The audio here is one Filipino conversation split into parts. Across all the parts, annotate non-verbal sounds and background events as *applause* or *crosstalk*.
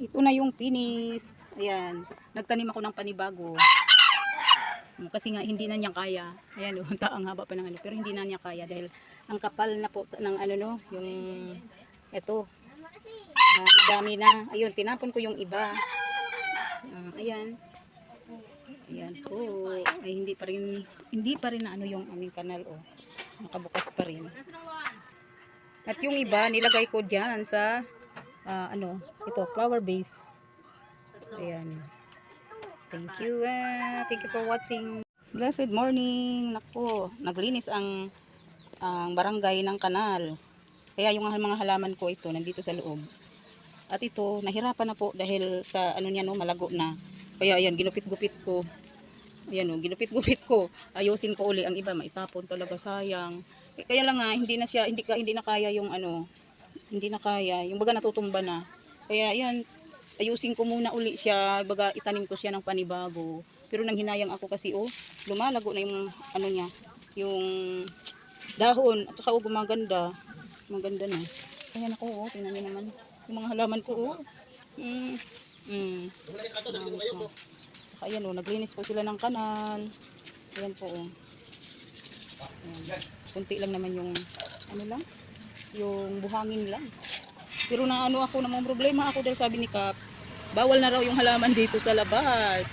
Ito na yung finish. Ayan. Nagtanim ako ng panibago. Kasi nga hindi na niya kaya. Ayan oh, *laughs* ang haba pa ng ano. Pero hindi na niya kaya dahil ang kapal na po ng ano no, yung ito. Ah, dami na. Ayun, tinapon ko yung iba. Ah, ayan. Ayan po. Ay hindi pa rin hindi pa rin na ano yung aming kanal oh. Nakabukas pa rin. At yung iba nilagay ko diyan sa ah, ano, ito flower base. Ayan. Thank you. ah. thank you for watching. Blessed morning. Nako, naglinis ang ang barangay ng kanal. Kaya yung mga halaman ko ito nandito sa loob. At ito, nahirapan na po dahil sa ano niya no, malago na. Kaya ayan, ginupit-gupit ko. Ayan o, ginupit-gupit ko. Ayusin ko uli ang iba, maitapon talaga sayang. Kaya lang nga, hindi na siya, hindi, ka, hindi na kaya yung ano, hindi na kaya. Yung baga natutumba na. Kaya ayan, ayusin ko muna uli siya. Baga itanim ko siya ng panibago. Pero nang hinayang ako kasi oh, lumalago na yung ano niya, yung dahon. At saka oh, gumaganda. Maganda na. Ayan ako oh, tingnan niyo naman. Yung mga halaman ko oh. Mm. Mm. Na. Saka ayan oh, naglinis po sila ng kanal. Ayan po oh. Ayan. Kunti lang naman yung ano lang, yung buhangin lang. Pero na ano ako namang problema ako dahil sabi ni Kap, bawal na raw yung halaman dito sa labas.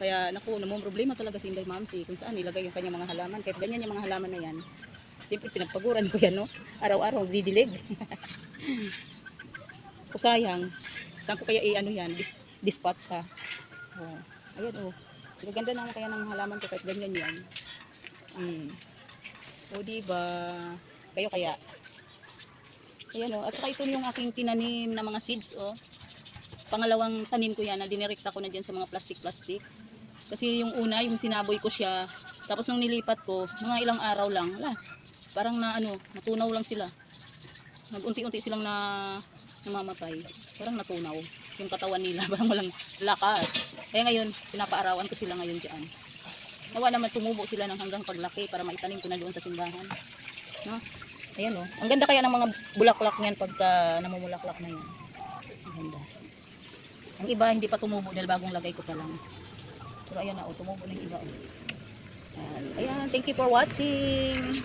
Kaya naku, namang problema talaga si Inday Mamsi kung saan nilagay yung kanyang mga halaman. Kahit ganyan yung mga halaman na yan. Siyempre pinagpaguran ko yan, no? Araw-araw, didilig. *laughs* o sayang, saan ko kaya i-ano yan? Dis dispatch ha. Oh. Ayan oh. Ang ganda naman kaya ng halaman ko kahit ganyan yan. Mm. O diba? Kayo kaya? Ayan oh. At saka ito yung aking tinanim na mga seeds oh. Pangalawang tanim ko yan na dinirekta ko na dyan sa mga plastic-plastic. Kasi yung una, yung sinaboy ko siya. Tapos nung nilipat ko, mga ilang araw lang. Wala. Parang na ano, natunaw lang sila. Nagunti-unti silang na namamatay. Parang natunaw yung katawan nila. *laughs* Parang walang lakas. Kaya ngayon, pinapaarawan ko sila ngayon dyan. Nawa naman tumubo sila ng hanggang paglaki para maitanim ko na doon sa simbahan. No? Ayan o. Ang ganda kaya ng mga bulaklak niyan pagka namumulaklak na yan. Ang ganda. Ang iba hindi pa tumubo dahil bagong lagay ko pa lang. Pero ayan na o, tumubo na yung iba o. Ayan. Ayan, thank you for watching.